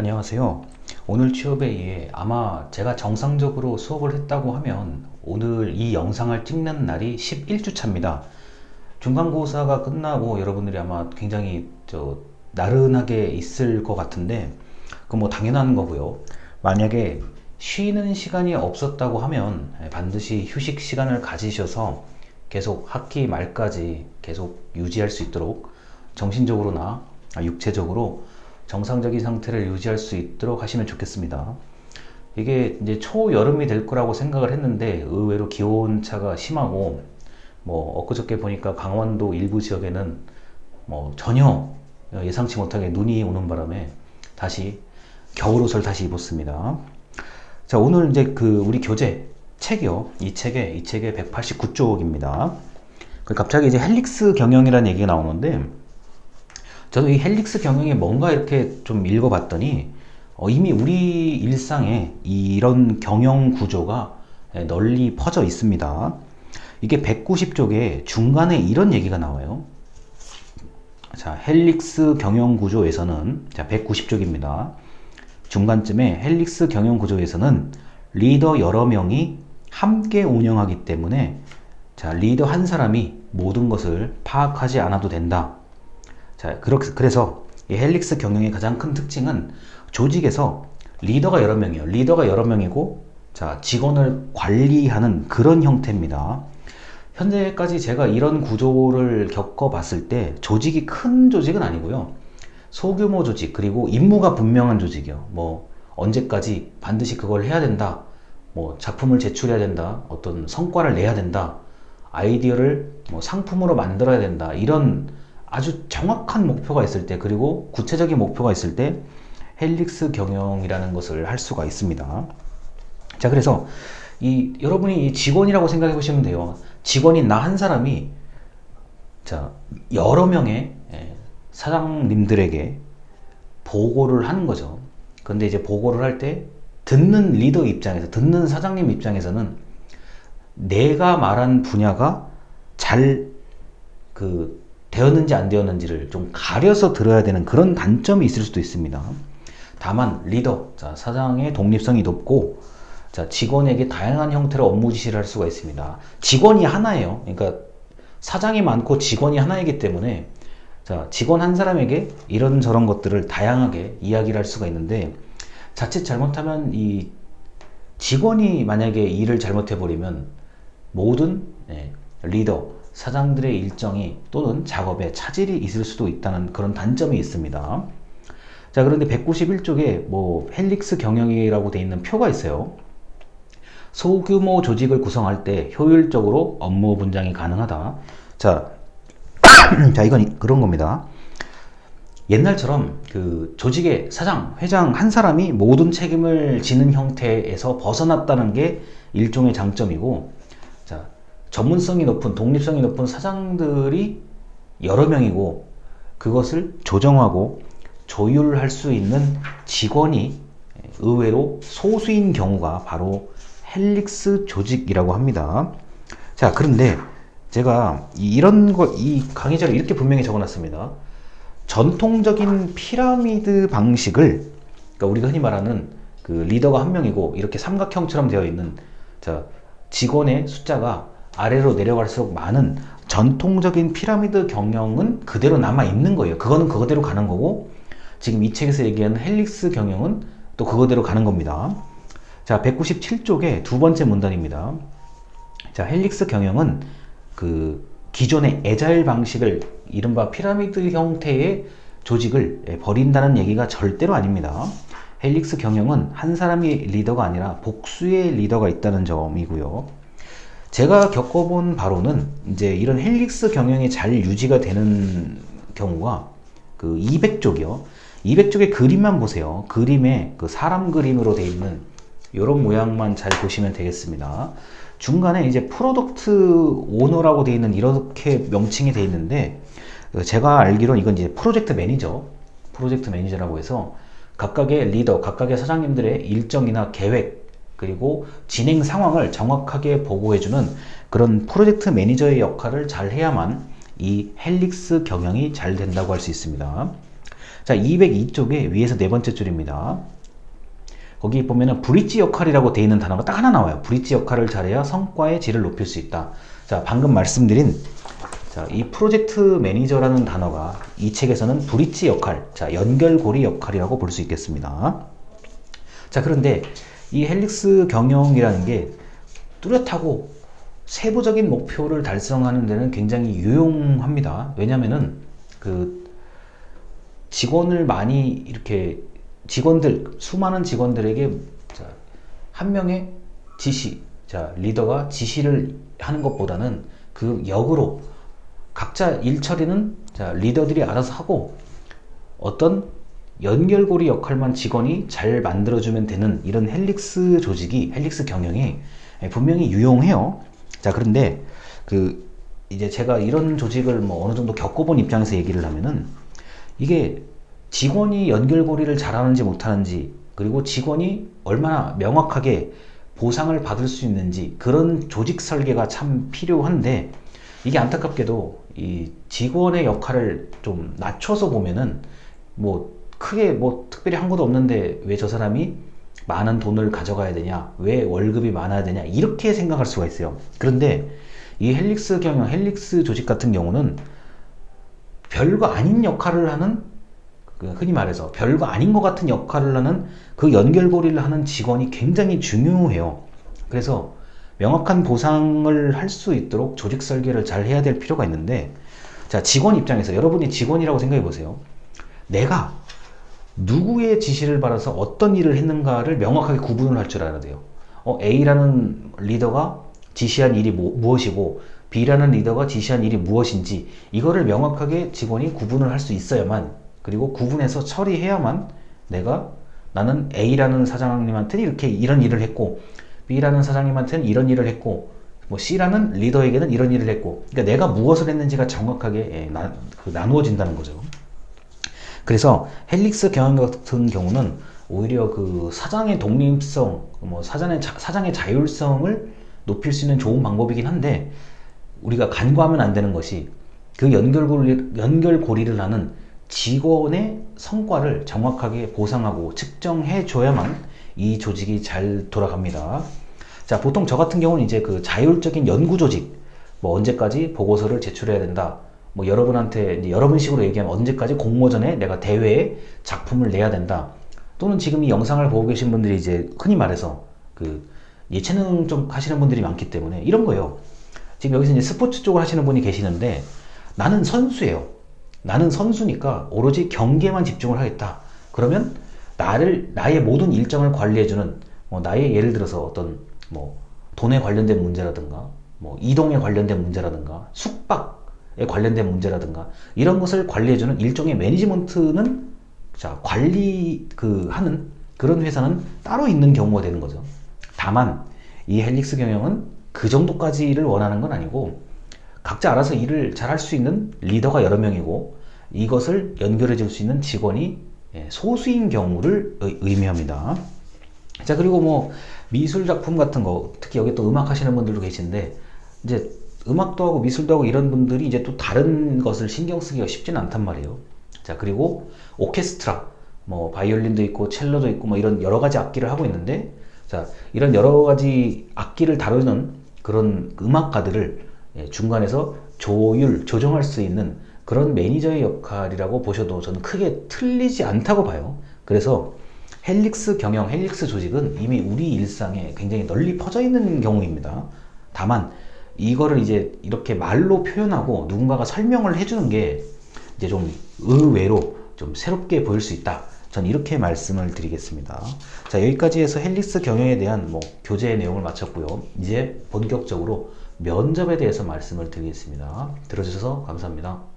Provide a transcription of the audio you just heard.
안녕하세요. 오늘 취업에 아마 제가 정상적으로 수업을 했다고 하면 오늘 이 영상을 찍는 날이 11주 차입니다. 중간고사가 끝나고 여러분들이 아마 굉장히 저 나른하게 있을 것 같은데 그건 뭐 당연한 거고요. 만약에 쉬는 시간이 없었다고 하면 반드시 휴식 시간을 가지셔서 계속 학기 말까지 계속 유지할 수 있도록 정신적으로나 육체적으로 정상적인 상태를 유지할 수 있도록 하시면 좋겠습니다. 이게 이제 초여름이 될 거라고 생각을 했는데 의외로 기온차가 심하고 뭐 엊그저께 보니까 강원도 일부 지역에는 뭐 전혀 예상치 못하게 눈이 오는 바람에 다시 겨울옷을 다시 입었습니다. 자, 오늘 이제 그 우리 교재 책이요. 이 책에 이 책에 189쪽입니다. 그 갑자기 이제 헬릭스 경영이라는 얘기가 나오는데 저도 이 헬릭스 경영이 뭔가 이렇게 좀 읽어봤더니 어, 이미 우리 일상에 이런 경영 구조가 널리 퍼져 있습니다. 이게 190쪽에 중간에 이런 얘기가 나와요. 자, 헬릭스 경영 구조에서는 자, 190쪽입니다. 중간쯤에 헬릭스 경영 구조에서는 리더 여러 명이 함께 운영하기 때문에 자, 리더 한 사람이 모든 것을 파악하지 않아도 된다. 자, 그래서 이 헬릭스 경영의 가장 큰 특징은 조직에서 리더가 여러 명이에요. 리더가 여러 명이고, 자, 직원을 관리하는 그런 형태입니다. 현재까지 제가 이런 구조를 겪어봤을 때 조직이 큰 조직은 아니고요. 소규모 조직, 그리고 임무가 분명한 조직이요. 뭐, 언제까지 반드시 그걸 해야 된다. 뭐, 작품을 제출해야 된다. 어떤 성과를 내야 된다. 아이디어를 뭐 상품으로 만들어야 된다. 이런 아주 정확한 목표가 있을 때 그리고 구체적인 목표가 있을 때 헬릭스 경영이라는 것을 할 수가 있습니다. 자, 그래서 이 여러분이 직원이라고 생각해 보시면 돼요. 직원인 나 한 사람이 자, 여러 명의 예, 사장님들에게 보고를 하는 거죠. 근데 이제 보고를 할 때 듣는 리더 입장에서 듣는 사장님 입장에서는 내가 말한 분야가 잘 그 되었는지 안 되었는지를 좀 가려서 들어야 되는 그런 단점이 있을 수도 있습니다. 다만 리더, 자, 사장의 독립성이 높고 자, 직원에게 다양한 형태로 업무 지시를 할 수가 있습니다. 직원이 하나예요. 그러니까 사장이 많고 직원이 하나이기 때문에 자, 직원 한 사람에게 이런 저런 것들을 다양하게 이야기를 할 수가 있는데 자칫 잘못하면 이 직원이 만약에 일을 잘못해 버리면 모든 예, 리더, 사장들의 일정이 또는 작업에 차질이 있을 수도 있다는 그런 단점이 있습니다. 자, 그런데 191쪽에 뭐 헬릭스 경영이라고 되어 있는 표가 있어요. 소규모 조직을 구성할 때 효율적으로 업무 분장이 가능하다. 자, 자, 이건 그런 겁니다. 옛날처럼 그 조직의 사장, 회장 한 사람이 모든 책임을 지는 형태에서 벗어났다는 게 일종의 장점이고, 자, 전문성이 높은 독립성이 높은 사장들이 여러 명이고 그것을 조정하고 조율할 수 있는 직원이 의외로 소수인 경우가 바로 헬릭스 조직이라고 합니다. 자, 그런데 제가 이런 거, 이 강의자를 이렇게 분명히 적어 놨습니다. 전통적인 피라미드 방식을, 그러니까 우리가 흔히 말하는 그 리더가 한 명이고 이렇게 삼각형처럼 되어 있는 자, 직원의 숫자가 아래로 내려갈수록 많은 전통적인 피라미드 경영은 그대로 남아 있는 거예요. 그거는 그거대로 가는 거고 지금 이 책에서 얘기하는 헬릭스 경영은 또 그거대로 가는 겁니다. 자, 197쪽의 두 번째 문단입니다. 자, 헬릭스 경영은 그 기존의 에자일 방식을 이른바 피라미드 형태의 조직을 버린다는 얘기가 절대로 아닙니다. 헬릭스 경영은 한 사람이 리더가 아니라 복수의 리더가 있다는 점이고요. 제가 겪어본 바로는 이제 이런 헬릭스 경영이 잘 유지가 되는 경우가 그 200쪽이요. 200쪽의 그림만 보세요. 그림에 그 사람 그림으로 되어 있는 이런 모양만 잘 보시면 되겠습니다. 중간에 이제 프로덕트 오너라고 되어 있는 이렇게 명칭이 되어 있는데 제가 알기로는 이건 이제 프로젝트 매니저, 프로젝트 매니저라고 해서 각각의 리더, 각각의 사장님들의 일정이나 계획, 그리고 진행 상황을 정확하게 보고해주는 그런 프로젝트 매니저의 역할을 잘 해야만 이 헬릭스 경영이 잘 된다고 할 수 있습니다. 자, 자, 202쪽에 위에서 네 번째 줄입니다. 거기 보면은 브릿지 역할이라고 되어 있는 단어가 딱 하나 나와요. 브릿지 역할을 잘해야 성과의 질을 높일 수 있다. 자, 방금 말씀드린 자, 이 프로젝트 매니저라는 단어가 이 책에서는 브릿지 역할, 자, 연결고리 역할이라고 볼 수 있겠습니다. 자, 그런데 이 헬릭스 경영이라는 게 뚜렷하고 세부적인 목표를 달성하는 데는 굉장히 유용합니다. 왜냐면은 그 직원을 많이 이렇게 직원들 수많은 직원들에게 자, 한 명의 지시 자 리더가 지시를 하는 것보다는 그 역으로 각자 일 처리는 자 리더들이 알아서 하고 어떤 연결고리 역할만 직원이 잘 만들어주면 되는 이런 헬릭스 조직이 헬릭스 경영이 분명히 유용해요. 자 그런데 그 이제 제가 이런 조직을 뭐 어느 정도 겪어본 입장에서 얘기를 하면은 이게 직원이 연결고리를 잘하는지 못하는지 그리고 직원이 얼마나 명확하게 보상을 받을 수 있는지 그런 조직 설계가 참 필요한데 이게 안타깝게도 이 직원의 역할을 좀 낮춰서 보면은 뭐 크게 뭐 특별히 한 것도 없는데 왜 저 사람이 많은 돈을 가져가야 되냐 왜 월급이 많아야 되냐 이렇게 생각할 수가 있어요 그런데 이 헬릭스 경영 헬릭스 조직 같은 경우는 별거 아닌 역할을 하는 그 흔히 말해서 별거 아닌 것 같은 역할을 하는 그 연결고리를 하는 직원이 굉장히 중요해요. 그래서 명확한 보상을 할 수 있도록 조직 설계를 잘 해야 될 필요가 있는데, 자, 직원 입장에서 여러분이 직원이라고 생각해 보세요. 내가 누구의 지시를 받아서 어떤 일을 했는가를 명확하게 구분을 할 줄 알아야 돼요. 어, A라는 리더가 지시한 일이 뭐, 무엇이고, B라는 리더가 지시한 일이 무엇인지, 이거를 명확하게 직원이 구분을 할 수 있어야만 그리고 구분해서 처리해야만 내가 나는 A라는 사장님한테는 이렇게 이런 일을 했고 B라는 사장님한테는 이런 일을 했고 뭐 C라는 리더에게는 이런 일을 했고 그러니까 내가 무엇을 했는지가 정확하게 예, 나, 그 나누어진다는 거죠. 그래서 헬릭스 경영 같은 경우는 오히려 그 사장의 독립성, 뭐 사장의 자, 사장의 자율성을 높일 수 있는 좋은 방법이긴 한데 우리가 간과하면 안 되는 것이 그 연결고리, 연결고리를 하는 직원의 성과를 정확하게 보상하고 측정해 줘야만 이 조직이 잘 돌아갑니다. 자, 보통 저 같은 경우는 이제 그 자율적인 연구 조직, 뭐 언제까지 보고서를 제출해야 된다. 뭐 여러분한테 여러분식으로 얘기하면 언제까지 공모전에 내가 대회에 작품을 내야 된다. 또는 지금 이 영상을 보고 계신 분들이 이제 흔히 말해서 그 예체능 좀 하시는 분들이 많기 때문에 이런 거예요. 지금 여기서 이제 스포츠 쪽을 하시는 분이 계시는데 나는 선수예요. 나는 선수니까 오로지 경기에만 집중을 하겠다. 그러면 나를 나의 모든 일정을 관리해주는 뭐 나의 예를 들어서 어떤 뭐 돈에 관련된 문제라든가 뭐 이동에 관련된 문제라든가 숙박에 관련된 문제라든가 이런 것을 관리해주는 일종의 매니지먼트는 자 관리 그 하는 그런 회사는 따로 있는 경우가 되는 거죠. 다만 이 헬릭스 경영은 그 정도까지를 원하는 건 아니고 각자 알아서 일을 잘 할 수 있는 리더가 여러 명이고 이것을 연결해 줄 수 있는 직원이 예, 소수인 경우를 의미합니다. 자, 그리고 뭐 미술 작품 같은 거, 특히 여기 또 음악 하시는 분들도 계신데, 이제 음악도 하고 미술도 하고 이런 분들이 이제 또 다른 것을 신경 쓰기가 쉽지는 않단 말이에요. 자, 그리고 오케스트라, 뭐 바이올린도 있고 첼로도 있고 뭐 이런 여러 가지 악기를 하고 있는데, 자, 이런 여러 가지 악기를 다루는 그런 음악가들을 예, 중간에서 조율, 조정할 수 있는 그런 매니저의 역할이라고 보셔도 저는 크게 틀리지 않다고 봐요. 그래서 헬릭스 경영, 헬릭스 조직은 이미 우리 일상에 굉장히 널리 퍼져 있는 경우입니다. 다만 이거를 이제 이렇게 말로 표현하고 누군가가 설명을 해주는 게 이제 좀 의외로 좀 새롭게 보일 수 있다. 전 이렇게 말씀을 드리겠습니다. 자, 여기까지 해서 헬릭스 경영에 대한 뭐 교재의 내용을 마쳤고요. 이제 본격적으로 면접에 대해서 말씀을 드리겠습니다. 들어주셔서 감사합니다.